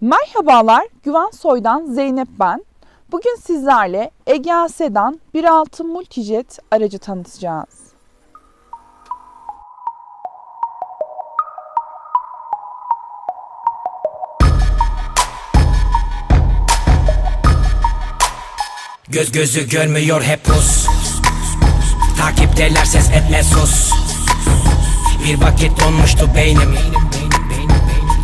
Merhabalar, Güven Soy'dan Zeynep ben. Bugün sizlerle Egea Sedan 1.6 Multijet aracı tanıtacağız. Göz gözü görmüyor hep pus Takipteler ses etme sus Bir vakit donmuştu beynim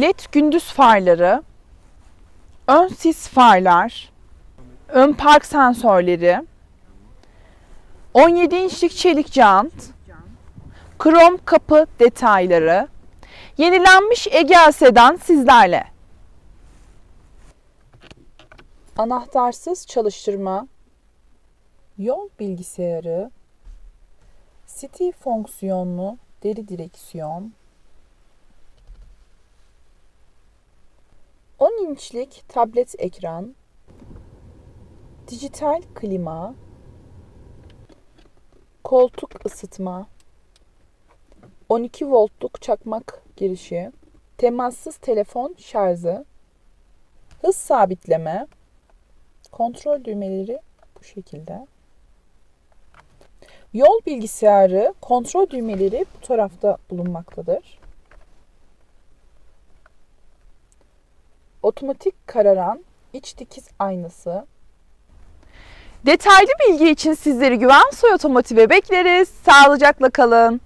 LED gündüz farları, ön sis farlar, ön park sensörleri, 17 inçlik çelik jant, krom kapı detayları, yenilenmiş Egea Sedan sizlerle. Anahtarsız çalıştırma, yol bilgisayarı, City fonksiyonlu deri direksiyon, inçlik tablet ekran, dijital klima, koltuk ısıtma, 12 voltluk çakmak girişi, temassız telefon şarjı, hız sabitleme, kontrol düğmeleri bu şekilde. Yol bilgisayarı, kontrol düğmeleri bu tarafta bulunmaktadır. Otomatik kararan iç dikiz aynası. Detaylı bilgi için sizleri Güven Soy Otomotiv'e bekleriz. Sağlıcakla kalın.